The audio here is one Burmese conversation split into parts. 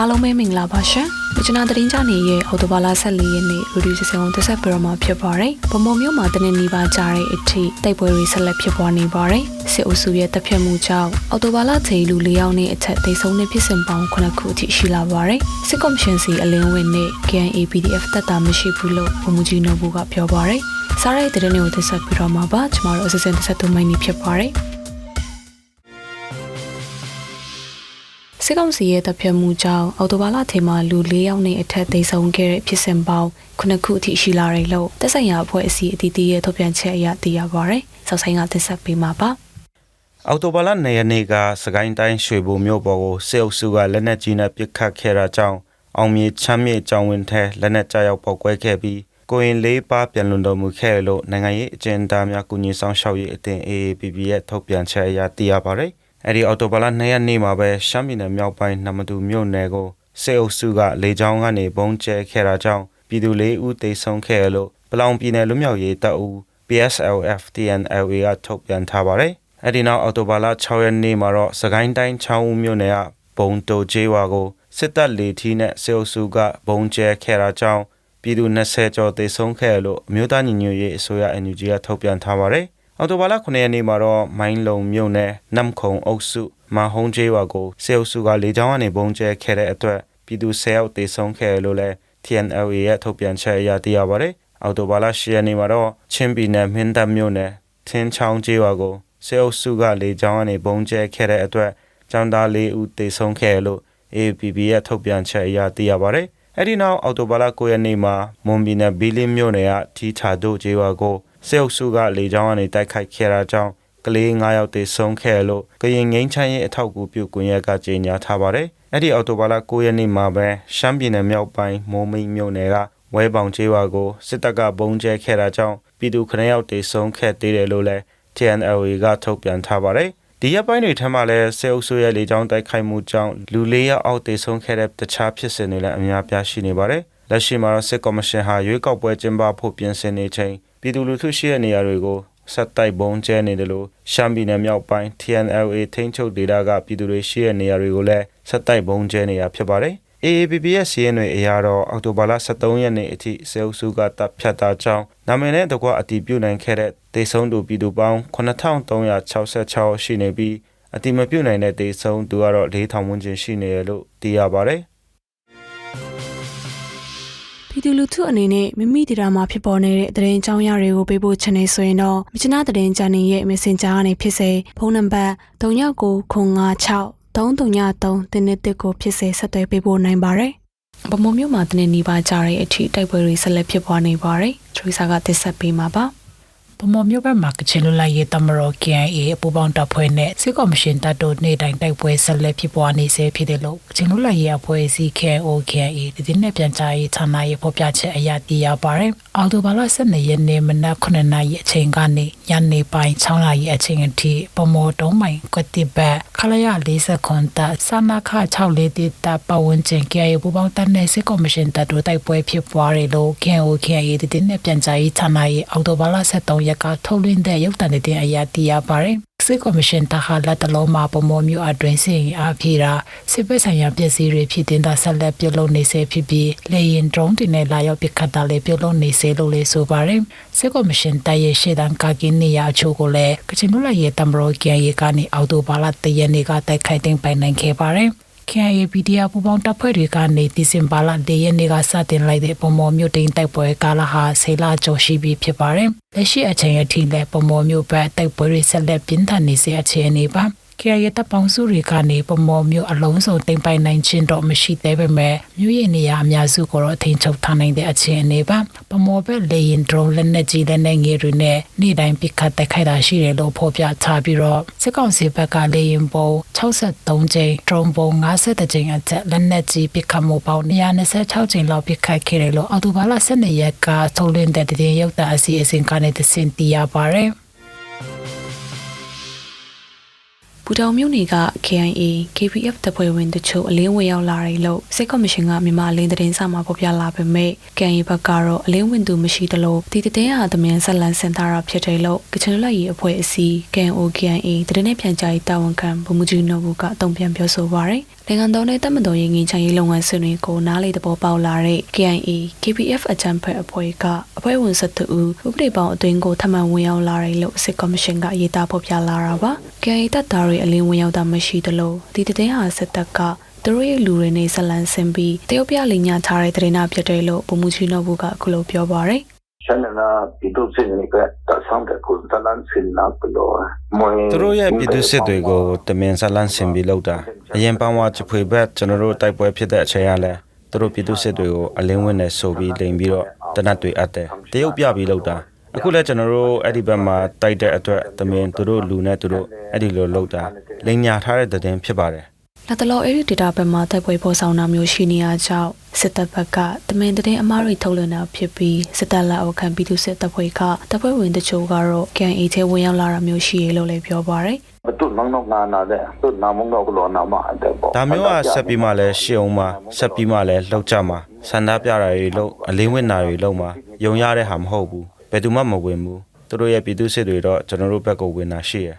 အားလုံးပဲမင်္ဂလာပါရှင်။ဝချနာသတင်းကြနေရဲ့အော်တိုဘာလ14ရက်နေ့ရေဒီယိုစီစဉ်ကိုတက်ဆက်ပြရမှာဖြစ်ပါတယ်။ဗမော်မျိုးမှာတနေ့နီးပါးကြားတဲ့အထိတိုက်ပွဲတွေဆက်လက်ဖြစ်ပွားနေပါတယ်။စစ်အုပ်စုရဲ့တပ်ဖြတ်မှုကြောင့်အော်တိုဘာလချိန်လူ၄ယောက်နဲ့အထက်သေဆုံးတဲ့ဖြစ်စဉ်ပေါင်း9ခုအထိရှိလာပါတယ်။စစ်ကော်မရှင်စီအလင်းဝင်နဲ့ KNA PDF တပ်သားမရှိဘူးလို့ဗမှုကြီးနိုဘူးကပြောပါတယ်။စားရိုက်တဲ့တဲ့တွေကိုတက်ဆက်ပြရမှာပါ။ကျမတို့အစစင်တက်ဆက်သူမိုင်းနေဖြစ်ပါတယ်။ စစ်ကောင်စီရဲ့တပ်ဖြတ်မှုကြောင့်အော်တိုဘာလထဲမှာလူ၄ယောက်နဲ့အထက်သေဆုံးခဲ့တဲ့ဖြစ်စဉ်ပေါင်းခုနှစ်ခုအထိရှိလာတယ်လို့တပ်ဆိုင်ရာအဖွဲ့အစည်းအသီးသီးရဲ့ထုတ်ပြန်ချက်အရသိရပါဗျ။စောက်ဆိုင်ကသက်ဆက်ပေးမှာပါ။အော်တိုဘာလ2ရက်နေ့ကစကိုင်းတိုင်းရွှေဘိုမြို့ပေါ်ကိုစစ်အုပ်စုကလက်နက်ကြီးနဲ့ပစ်ခတ်ခဲ့တာကြောင့်အောင်မြေချမ်းမြေကျောင်းဝင်းထဲလက်နက်ကြောက်ပေါက်ကွဲခဲ့ပြီးကိုရင်လေးပါပြန်လွန်တော်မူခဲ့လို့နိုင်ငံရေးအကျဉ်းသားများကုညီဆောင်ရှောက်ရေးအသင်း AAPP ရဲ့ထုတ်ပြန်ချက်အရသိရပါတယ်။ အဲဒီအော်တိုဘာလ2ရက်နေ့မှာပဲရှမ်းပြည်နယ်မြောက်ပိုင်းနမတူမြို့နယ်ကိုစစ်အုပ်စုကလေကြောင်းကနေဘုံကျဲခဲ့တာကြောင့်ပြည်သူလေးဦးသေဆုံးခဲ့လို့ပလောင်ပြည်နယ်လူမျိုးရေးတပ်ဦး PSLF TNLA ကထုတ်ပြန်ထားပါတယ်။အဲဒီနောက်အော်တိုဘာလ6ရက်နေ့မှာတော့စကိုင်းတိုင်းချောင်းဦးမြို့နယ်ကဘုံတိုကျေးဝါကိုစစ်တပ်လေထီးနဲ့စစ်အုပ်စုကဘုံကျဲခဲ့တာကြောင့်ပြည်သူ20ကျော်သေဆုံးခဲ့လို့အမျိုးသားညီညွတ်ရေးအစိုးရ NUG ကထုတ်ပြန်ထားပါတယ်။ အော်တိုဘာလ9ရက်နေ့မှာတော့မိုင်းလုံမြို့နယ်နမ်ခုံအုပ်စုမဟုံးကျေးဝါကိုစစ်အုပ်စုကလေကြောင်းကနေဘုံကျဲခဲ့တဲ့အတွက်ပြည်သူ10ယောက်သေဆုံးခဲ့လို့လည်း TNLA ရဲ့ထုတ်ပြန်ချက်အရသိရပါတယ်။အော်တိုဘာလ10ရက်နေ့မှာတော့ချင်းပြည်နယ်မင်းတပ်မြို့နယ်ထင်းချောင်းကျေးဝါကိုစစ်အုပ်စုကလေကြောင်းကနေဘုံကျဲခဲ့တဲ့အတွက်ကျောင်းသား၄ဦးသေဆုံးခဲ့လို့ APP ရဲ့ထုတ်ပြန်ချက်အရသိရပါတယ်။အဲဒီနောက်အော်တိုဘာလ9ရက်နေ့မှာမွန်ပြည်နယ်ဘီလင်းမြို့နယ်ကထီချာတို့ကျေးဝါကို စစ်အုပ်စုကလေကြောင်းကနေတိုက်ခိုက်ခဲ့တာကြောင့်ကလေး9ယောက်သေဆုံးခဲ့လို့ကရင်ငိမ့်ချမ်းရဲ့အထောက်အကူပြုကွန်ရက်ကကြေညာထားပါတယ်။အဲ့ဒီအော်တိုဘာလ9ရက်နေ့မှာပဲရှမ်းပြည်နယ်မြောက်ပိုင်းမိုးမိတ်မြို့နယ်ကဝဲပေါင်ကျေးဝါကိုစစ်တပ်ကဘုံကျဲခဲ့တာကြောင့်ပြည်သူ9ယောက်သေဆုံးခဲ့သေးတယ်လို့လည်း TNLA ကထုတ်ပြန်ထားပါတယ်။ဒီရက်ပိုင်းတွေထက်မှလည်းစေအုပ်စုရဲ့လေကြောင်းတိုက်ခိုက်မှုကြောင့်လူလေးယောက်အောက်သေဆုံးခဲ့တဲ့တခြားဖြစ်စဉ်တွေလည်းအများပြားရှိနေပါတယ်။လက်ရှိမှာတော့စစ်ကော်မရှင်ဟာရွေးကောက်ပွဲကျင်းပဖို့ပြင်ဆင်နေချိန် ပြည်သူလူထုရှိတဲ့နေရာတွေကိုဆက်တိုက်ဘုံကျဲနေတယ်လို့ရှမ်းပြည်နယ်မြောက်ပိုင်း TNLA ထိန်းချုပ်ဒေသကပြည်သူတွေရှိတဲ့နေရာတွေကိုလည်းဆက်တိုက်ဘုံကျဲနေတာဖြစ်ပါတယ်။ AAPP ရဲ့စီးရင်တွေအရာတော့အောက်တိုဘာလ23ရက်နေ့အထိစေအုပ်စုကတပ်ဖြတ်တာကြောင်းနာမည်နဲ့တကွအတီးပြုတ်နိုင်ခဲ့တဲ့ဒေဆုံးသူပြည်သူပေါင်း9366ရှိနေပြီးအတီးမပြုတ်နိုင်တဲ့ဒေဆုံးသူကတော့4000ဝန်းကျင်ရှိနေတယ်လို့သိရပါတယ်။ ပြည်သူလူထုအနေနဲ့မိမိဒေတာမှာဖြစ်ပေါ်နေတဲ့သတင်းကြောင်းရတွေကိုပေးပို့ချင်နေဆိုရင်တော့မြချနာသတင်းချန်နယ်ရဲ့ Messenger ကနေဖြစ်စေဖုန်းနံပါတ်3996 333တင်းတစ်ကိုဖြစ်စေဆက်သွယ်ပေးပို့နိုင်ပါတယ်။ဗမုံမျိုးမှာတနေ့နီးပါးကြားတဲ့အထိတိုက်ပွဲတွေဆက်လက်ဖြစ်ပွားနေပါတယ်။ထရီဆာကတစ်ဆက်ပေးမှာပါ။ ဗမော်မြို့ဘက်မှာကချင်လူလိုက်ရေးတမတော် KIA အပူပေါင်းတပ်ဖွဲ့နဲ့စစ်ကော်မရှင်တပ်တို့နေ့တိုင်းတိုက်ပွဲဆက်လက်ဖြစ်ပွားနေစေဖြစ်တယ်လို့ကချင်လူလိုက်ရေးအဖွဲ့အစည်း KIO KIA ဒီဒီနဲ့ပြန်ကြားရေးဌာနရဲ့ဖော်ပြချက်အရသိရပါတယ်။အော်တိုဘာလ12ရက်နေ့မနက်9နာရီအချိန်ကနေညနေပိုင်း6နာရီအချိန်အထိဗမော်တုံးမိုင်ကွတိဘက်ခလရ40ခွန်တပ်စနာခ6လေးတိတပ်ပဝန်းကျင် KIA ပူပေါင်းတပ်နဲ့စစ်ကော်မရှင်တပ်တို့တိုက်ပွဲဖြစ်ပွားတယ်လို့ KIO KIA ဒီဒီနဲ့ပြန်ကြားရေးဌာနရဲ့အော်တိုဘာလ13ရက်ကထုတ်လွှင့်တဲ့ရုပ်သံတဲ့အရာသိရပါတယ်။စစ်ကော်မရှင်တခါလက်တလုံးမှာပုံမောမျိုးအတွင်းစင်အားဖြည့်တာစစ်ဘက်ဆိုင်ရာပြည်စည်းတွေဖြစ်တင်တာဆက်လက်ပြုလုပ်နေစေဖြစ်ပြီးလေရင် drone တွေနဲ့လာရောက်ပစ်ခတ်တာလည်းပြုလုပ်နေစေလို့လည်းဆိုပါတယ်။စစ်ကော်မရှင်တပ်ရဲ့ရှေ့တန်းကာကင်းနေရာအချို့ကိုလည်းကချင်လူလိုက်ရဲ့တမရောကျန်ရေကနေအော်တိုဘာလတရက်နေ့ကတိုက်ခိုက်သိမ်းပိုင်နိုင်ခဲ့ပါတယ်။ KIA PDA ပူပေါင်းတပ်ဖွဲ့တွေကနေဒီဇင်ဘာလ၄ရက်နေ့ကစတင်လိုက်တဲ့ပုံမော်မြို့တိန်တိုက်ပွဲကာလဟာဆေလာကျော်ရှိပြီဖြစ်ပါတယ်။လက်ရှိအချိန်အထိလည်းပုံမော်မြို့ဘက်တိုက်ပွဲတွေဆက်လက်ပြင်းထန်နေစေအခြေအနေပါ။ KIA တပ်ပေါင်းစုတွေကနေပမော်မျိုးအလုံးစုံတင်ပိုင်နိုင်ခြင်းတော့မရှိသေးပေမဲ့မြို့ရဲ့နေရာအများစုကိုတော့အထင်ချုပ်ထားနိုင်တဲ့အခြေအနေပါပမော်ဘက်လေရင် drone လက်နက်ကြီးလက်နက်ငယ်တွေနဲ့နေ့တိုင်းပစ်ခတ်တိုက်ခိုက်တာရှိတယ်လို့ဖော်ပြထားပြီးတော့စစ်ကောင်စီဘက်ကလေရင်ပုံ63ကြိမ် drone ပုံ50ကြိမ်အထက်လက်နက်ကြီးပစ်ခတ်မှုပေါင်း126ကြိမ်လောက်ပစ်ခတ်ခဲ့တယ်လို့အော်တိုဘာလ12ရက်ကထုတ်လွှင့်တဲ့တည်ရုပ်သံအစီအစဉ်ကနေသိသိရပါတယ်။ ပူတောင်မြို့နယ်က KIA KPF တပ်ဖွဲ့ဝင်တချို့အလင်းဝင်ရောက်လာတယ်လို့စစ်ကော်မရှင်ကမြန်မာအလင်းသတင်းစာမှာဖော်ပြလာပေမဲ့ KIA ဘက်ကတော့အလင်းဝင်သူမရှိသလိုဒီတဲ့ဟာသမင်ဆက်လန်စင်တာရဖြစ်တယ်လို့ကချင်လက်ရေးအဖွဲ့အစည်း KNO KIA တတဲ့နဲ့ပြန်ကြားရေးတာဝန်ခံဗိုလ်မှူးကြီးနော်ဘူးကတုံ့ပြန်ပြောဆိုပါရယ်လနိုင်ငံတော်နဲ့တပ်မတော်ရေးငင်းချရေးလုပ်ငန်းစဉ်တွေကိုနားလေသဘောပေါက်လာတဲ့ KIA KPF အကြံဖက်အဖွဲ့ကအဖွဲ့ဝင်12ဦးဥပဒေပေါင်းအတွင်းကိုထပ်မံဝင်ရောက်လာတယ်လို့စစ်ကော်မရှင်ကရေးသားဖော်ပြလာတာပါ KIA တပ်သားတွေအလင်းဝင်ရောက်တာမရှိသလိုဒီတဲ့င်းဟာစစ်တပ်ကသူတို့ရဲ့လူတွေနဲ့ဆက်လန်းဆင်းပြီးတရုတ်ပြလိညာထားတဲ့တရင်နာဖြစ်တယ်လို့ဗိုလ်မှူးကြီးနော်ဘူးကအခုလိုပြောပါရယ်ရှမ်းနာပြည်သူစစ်တွေကတဆောင်တဲ့ကုသလန်စင်နာပလောမွေသူတို့ရဲ့ပြည်သူစစ်တွေကိုတမင်ဆက်လန်းဆင်ပြီးလောက်တာအရင်ပန်းဝါချဖွေဘက်ကျွန်တော်တို့တိုက်ပွဲဖြစ်တဲ့အချိန်ကလည်းသူတို့ပြည်သူစစ်တွေကိုအလင်းဝင်နေဆိုပြီးလိန်ပြီးတော့တနတ်တွေအပ်တယ်တရုတ်ပြပြီးလောက်တာ အခုလည်းကျွန်တော်တို့အဲ့ဒီဘက်မှာတိုက်တဲ့အတွက်တမင်သူတို့လူနဲ့သူတို့အဲ့ဒီလိုလောက်တာလိန်ညာထားတဲ့တဲ့တင်ဖြစ်ပါတယ်လက်တလောအဲ့ဒီဒေတာဘက်မှာတပ်ပွဲပေါ်ဆောင်တာမျိုးရှိနေရကြောင်းစစ်တပ်ဘက်ကတမင်တရင်အမားတွေထုတ်လွှင့်တာဖြစ်ပြီးစစ်တပ်လက်အောက်ခံပြည်သူစစ်တပ်ဖွဲ့ကတပ်ဖွဲ့ဝင်တချို့ကတော့ KNA ထဲဝင်ရောက်လာတာမျိုးရှိရလို့လည်းပြောပါရယ်ဘတုနောင်နောနာနာတဲ့သူနာမုံတော့ကလောနာမတဲ့ပေါ့ဒါမျိုးကဆက်ပြီးမှလည်းရှေ့အောင်မှာဆက်ပြီးမှလည်းလှုပ်ကြမှာဆန္ဒပြတာတွေလှုပ်အလင်းဝင်တာတွေလှုပ်မှာယုံရတဲ့ဟာမဟုတ်ဘူး ဘယ်သူမှမဝင်ဘူးသူတို့ရဲ့ပြည်သူစစ်တွေတော့ကျွန်တော်တို့ဘက်ကဝင်တာရှိရယ်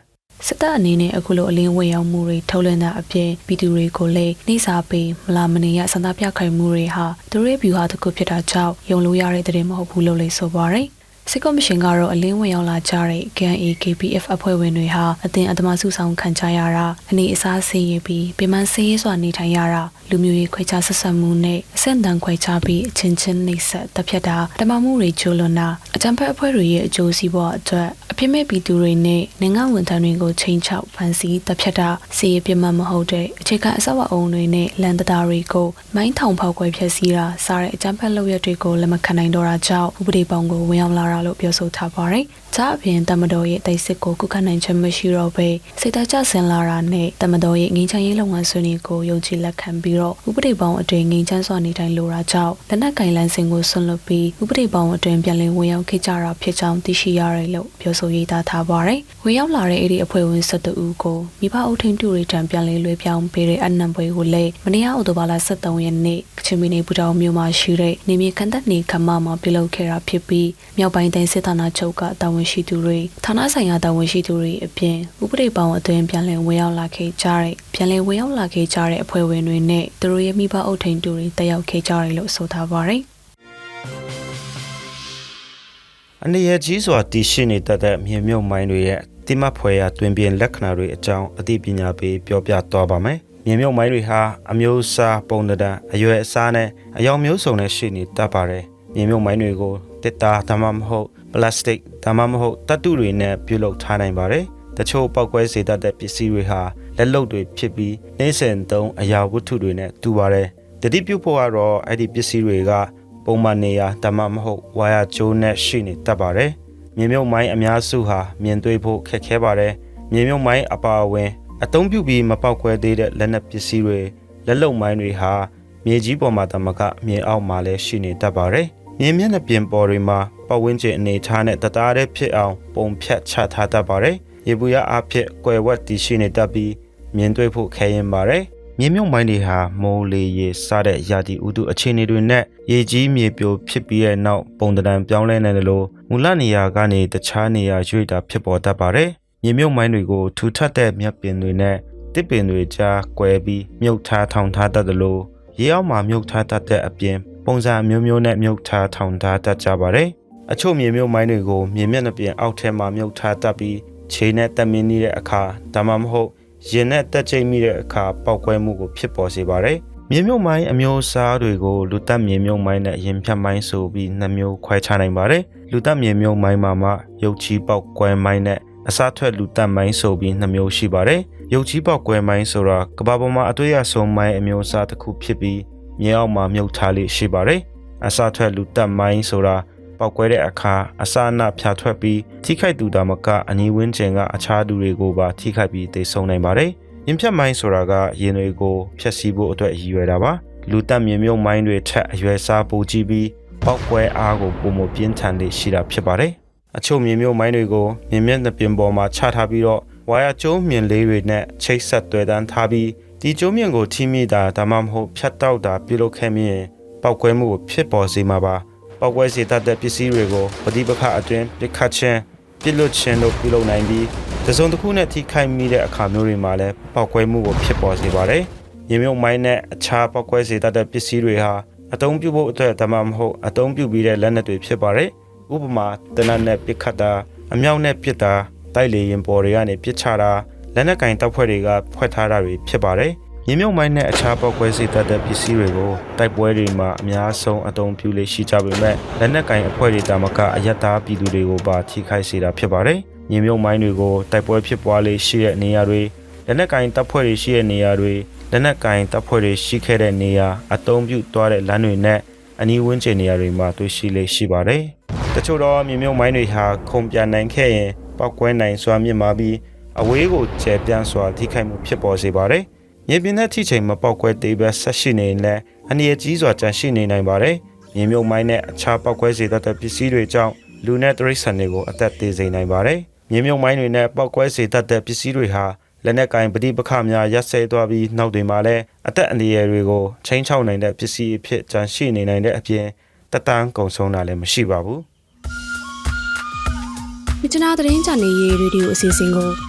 စစ်တပ်အနေနဲ့အခုလိုအလင်းဝင်ရောက်မှုတွေထုတ်လွှင့်တာအပြင်ပြည်သူတွေကိုလည်းနှိစာပေးမလာမနေရဆန္ဒပြခိုင်မှုတွေဟာသူတို့ရဲ့ဗျူဟာတစ်ခုဖြစ်တာကြောင့်ယုံလို့ရတဲ့တဲ့မဟုတ်ဘူးလို့လည်းဆိုပါရယ် စစ်ကော်မရှင်ကတော့အလင်းဝင်ရောက်လာကြတဲ့ KNA KPF အဖွဲ့ဝင်တွေဟာအသင်အတမစုဆောင်ခံကြရတာအနေအစားဆေးရပြီးပြမဆေးရစွာနေထိုင်ရတာလူမျိုးရေးခွဲခြားဆက်ဆံမှုနဲ့အဆင့်တန်းခွဲခြားပြီးအချင်းချင်းနှိပ်စက်တပ်ဖြတ်တာတမမှုတွေကျိုးလွန်တာအကြံဖက်အဖွဲ့တွေရဲ့အကျိုးစီးပွားအတွက်အပြစ်မဲ့ပြည်သူတွေနဲ့နိုင်ငံဝန်ထမ်းတွေကိုချိန်ချောက်ဖန်ဆီးတပ်ဖြတ်တာစီရပြတ်မှတ်မဟုတ်တဲ့အခြေခံအဆောက်အအုံတွေနဲ့လန်တတာတွေကိုမိုင်းထောင်ဖောက်ကွဲဖျက်ဆီးတာစားတဲ့အကြံဖက်လုပ်ရက်တွေကိုလက်မခံနိုင်တော့တာကြောင့်ဥပဒေပေါင်းကိုဝင်ရောက်လာတာလို့ပြောဆိုထားပါတယ်။ဒါအပြင်တမတော်ရဲ့တိုက်စစ်ကိုကုခနိုင်ခြင်းမရှိတော့ဘဲစိတ်တကြဆင်လာတာနဲ့တမတော်ရဲ့ငင်းချမ်းရေးလုပ်ငန်းဆွေးနွေးကိုယုံကြည်လက်ခံပြီးတော့ဥပဒေပေါင်းအတွင်းငင်းချမ်းစွာနေထိုင်လိုတာကြောင့်လက်နက်ကင်လန်းစင်ကိုဆွန့်လွတ်ပြီးဥပဒေပေါင်းအတွင်းပြန်လည်ဝင်ရောက်ခဲ့ကြတာဖြစ်ကြောင်းသိရှိရတယ်လို့ပြောဆိုရေးသားထားပါတယ်။ဝင်ရောက်လာတဲ့အဲ့ဒီအဖွဲ့ဝင်12ဦးကိုမိဘအုပ်ထိန်တူတွေထံပြန်လည်လွှဲပြောင်းပေးတဲ့အနံပွဲကိုလည်းမနေ့ကအော်တိုဘာလ23ရက်နေ့ကချင်ပြည်နယ်ပူတောင်မြို့မှာရှိတဲ့နေမြေခန္ဓာနေခမမှာပြုလုပ်ခဲ့တာဖြစ်ပြီးမြောက်ပိုင်းတိုင်းစစ်ဌာနချုပ်ကတာဝန်ရှိသူတွေဌာနဆိုင်ရာတာဝန်ရှိသူတွေအပြင်ဥပဒေပေါင်းအတွင်းပြန်လည်ဝင်ရောက်လာခဲ့ကြတဲ့ပြန်လည်ဝင်ရောက်လာခဲ့ကြတဲ့အဖွဲ့ဝင်တွေနဲ့သူတို့ရဲ့မိဘအုပ်ထိန်တူတွေတက်ရောက်ခဲ့ကြတယ်လို့ဆိုထားပါတယ်။အနေရကြီးစွာတည်ရှိနေတတ်တဲ့မြေမြုပ်မိုင်းတွေရဲ့တိမတ်ဖွယ်ရာတွင်ပြင်လက္ခဏာတွေအကြောင်းအသိပညာပေးပြောပြသွားပါမယ်။မြေမြုပ်မိုင်းတွေဟာအမျိုးအစားပုံသဏ္ဍာန်အရွယ်အစားနဲ့အယောင်မျိုးစုံနဲ့ရှိနေတတ်ပါတယ်။မြေမြုပ်မိုင်းတွေကို တစ်တာဒါမှမဟုတ်ပလတ်စတစ်ဒါမှမဟုတ်တတ်တုတွေနဲ့ပြုလုပ်ထားနိုင်ပါတယ်။တချို့ပောက်ကွဲစေတတ်တဲ့ပစ္စည်းတွေဟာလက်လုပ်တွေဖြစ်ပြီးနှင်းစင်သုံးအရာဝတ္ထုတွေနဲ့တူပါတယ်။တတိပြုဖို့ကတော့အဲ့ဒီပစ္စည်းတွေကပုံမှန်နေရာဒါမှမဟုတ်ဝါယာကျိုးနဲ့ရှိနေတတ်ပါတယ်။မြေမြုပ်မိုင်းအများစုဟာမြင်တွေ့ဖို့ခက်ခဲပါတယ်။မြေမြုပ်မိုင်းအပါအဝင်အသုံးပြုပြီးမပေါက်ကွဲသေးတဲ့လက်နက်ပစ္စည်းတွေလက်လုံမိုင်းတွေဟာမြေကြီးပေါ်မှာတမကမြေအောက်မှာလည်းရှိနေတတ်ပါတယ်။ မြေမျက်နှာပြင်ပေါ်တွေမှာပတ်ဝန်းကျင်အနေထားနဲ့တသားတည်းဖြစ်အောင်ပုံဖြတ်ချထားတတ်ပါတယ်။ရေဘူးရအဖြစ်ကွယ်ဝတ်တည်ရှိနေတတ်ပြီးမြင်တွေ့ဖို့ခဲရင်ပါတယ်။မြေမြုပ်မိုင်းတွေဟာမိုးလေရေစတဲ့ရာသီဥတုအခြေအနေတွေနဲ့ရေကြီးမြေပြိုဖြစ်ပြီးတဲ့နောက်ပုံတံတန်ပြောင်းလဲနေတယ်လို့မူလနေရာကနေတခြားနေရာရွေ့တာဖြစ်ပေါ်တတ်ပါတယ်။မြေမြုပ်မိုင်းတွေကိုထူထပ်တဲ့မြက်ပင်တွေနဲ့တစ်ပင်တွေကြားကွဲပြီးမြုပ်ထားထောင်ထားတတ်တယ်လို့ရေအောက်မှာမြုပ်ထားတတ်တဲ့အပြင် ပုံစံအမျိုးမျိုးနဲ့မြုပ်ထားထောင်ထားတတ်ကြပါတယ်။အချို့မြေမြုပ်မိုင်းတွေကိုမြေမျက်နှာပြင်အောက်ထဲမှာမြုပ်ထားတတ်ပြီးခြေနဲ့တက်မင်းနေတဲ့အခါဒါမှမဟုတ်ရင်နဲ့တက်ချိတ်မိတဲ့အခါပောက်ကွဲမှုကိုဖြစ်ပေါ်စေပါတယ်။မြေမြုပ်မိုင်းအမျိုးအစားတွေကိုလူတက်မြေမြုပ်မိုင်းနဲ့ရင်ဖြတ်မိုင်းဆိုပြီးနှစ်မျိုးခွဲခြားနိုင်ပါတယ်။လူတက်မြေမြုပ်မိုင်းမှာမှရုပ်ချီပောက်ကွဲမိုင်းနဲ့အစားထွက်လူတက်မိုင်းဆိုပြီးနှစ်မျိုးရှိပါတယ်။ရုပ်ချီပောက်ကွဲမိုင်းဆိုတာကမ္ဘာပေါ်မှာအတွေ့အဆုံးမိုင်းအမျိုးအစားတစ်ခုဖြစ်ပြီး မြေအောက်မှာမြုပ်ထားလေးရှိပါတယ်။အစားထွက်လူတက်မိုင်းဆိုတာပောက်ကွဲတဲ့အခါအစာအနဖြာထွက်ပြီးထိခိုက်သူဒါမကအနီးဝန်းကျင်ကအခြားသူတွေကိုပါထိခိုက်ပြီးသေဆုံးနိုင်ပါတယ်။ရင်ဖြတ်မိုင်းဆိုတာကရင်တွေကိုဖျက်ဆီးဖို့အတွက်ရည်ရွယ်တာပါ။လူတက်မြေမြုပ်မိုင်းတွေထက်အရွယ်စားပိုကြီးပြီးပောက်ကွဲအားကိုပုံမပြင်းထန်လေးရှိတာဖြစ်ပါတယ်။အချို့မြေမြုပ်မိုင်းတွေကိုမြင်မျက်နှာပြင်ပေါ်မှာချထားပြီးတော့ဝါယာကျိုးမြင်လေးတွေနဲ့ချိတ်ဆက်တွေ့တန်းထားပြီး ဒီကျိုးမြင်ကိုထိမိတာဒါမှမဟုတ်ဖြတ်တောက်တာပြုလုပ်ခဲ့မြင်ပောက်ကွဲမှုကိုဖြစ်ပေါ်စေမှာပါပောက်ကွဲစေတတ်တဲ့ပစ္စည်းတွေကိုပဋိပက္ခအတွင်းပြစ်ခတ်ခြင်းပြစ်လွတ်ခြင်းတို့ပြုလုပ်နိုင်ပြီးတစုံတစ်ခုနဲ့ထိခိုက်မိတဲ့အခါမျိုးတွေမှာလည်းပောက်ကွဲမှုကိုဖြစ်ပေါ်စေပါတယ်မြေမြုပ်မိုင်းနဲ့အခြားပောက်ကွဲစေတတ်တဲ့ပစ္စည်းတွေဟာအသုံးပြုဖို့အတွက်ဒါမှမဟုတ်အသုံးပြုပြီးတဲ့လက်နက်တွေဖြစ်ပါတယ်။ဥပမာတနတ်နဲ့ပစ်ခတ်တာအမြောက်နဲ့ပစ်တာတိုက်လေရင်ပေါ်တွေကနေပစ်ချတာ လက်နက်ကင်တပ်ဖွဲ့တွေကဖွဲ့ထားတာတွေဖြစ်ပါတယ်။မြေမြုပ်မိုင်းနဲ့အခြားပောက်ကွဲစေတတ်တဲ့ပစ္စည်းတွေကိုတိုက်ပွဲတွေမှာအများဆုံးအသုံးပြုလေရှိကြပေမဲ့လက်နက်ကင်အဖွဲ့တွေတာမကအယက်သားပြည်သူတွေကိုပါထိခိုက်စေတာဖြစ်ပါတယ်။မြေမြုပ်မိုင်းတွေကိုတိုက်ပွဲဖြစ်ပွားလေရှိတဲ့နေရာတွေလက်နက်ကင်တပ်ဖွဲ့တွေရှိတဲ့နေရာတွေလက်နက်ကင်တပ်ဖွဲ့တွေရှိခဲ့တဲ့နေရာအသုံးပြုသွားတဲ့လမ်းတွေနဲ့အနီးဝန်းကျင်နေရာတွေမှာတွေ့ရှိလေရှိပါတယ်။တချို့တော့မြေမြုပ်မိုင်းတွေဟာခုံပြန်နိုင်ခဲ့ရင်ပောက်ကွဲနိုင်စွာမြင့်မာပြီး အဝေးကိုကျဲပြန့်စွာထိခိုက်မှုဖြစ်ပေါ်စေပါတယ်။မြေပြင်တဲ့ထိချိန်မပောက်ကွဲသေးပဲဆက်ရှိနေရင်လည်းအနည်းကြီးစွာကြန့်ရှိနေနိုင်ပါတယ်။မြေမြုပ်မိုင်းနဲ့အခြားပောက်ကွဲစေတတ်တဲ့ပစ္စည်းတွေကြောင့်လူနဲ့တရိษံတွေကိုအသက်သေးစေနိုင်ပါတယ်။မြေမြုပ်မိုင်းတွေနဲ့ပောက်ကွဲစေတတ်တဲ့ပစ္စည်းတွေဟာလက်နက်ကင်ပဋိပက္ခများရပ်ဆဲသွားပြီးနောက်တွေမှာလည်းအသက်အန္တရာယ်တွေကိုချိန်ချောက်နိုင်တဲ့ပစ္စည်းအဖြစ်ကြန့်ရှိနေနိုင်တဲ့အပြင်တက်တန်းကုံဆုံးတာလည်းမရှိပါဘူးမြချနာသတင်းချန်နယ်ရေးရေဒီယိုအစီအစဉ်ကို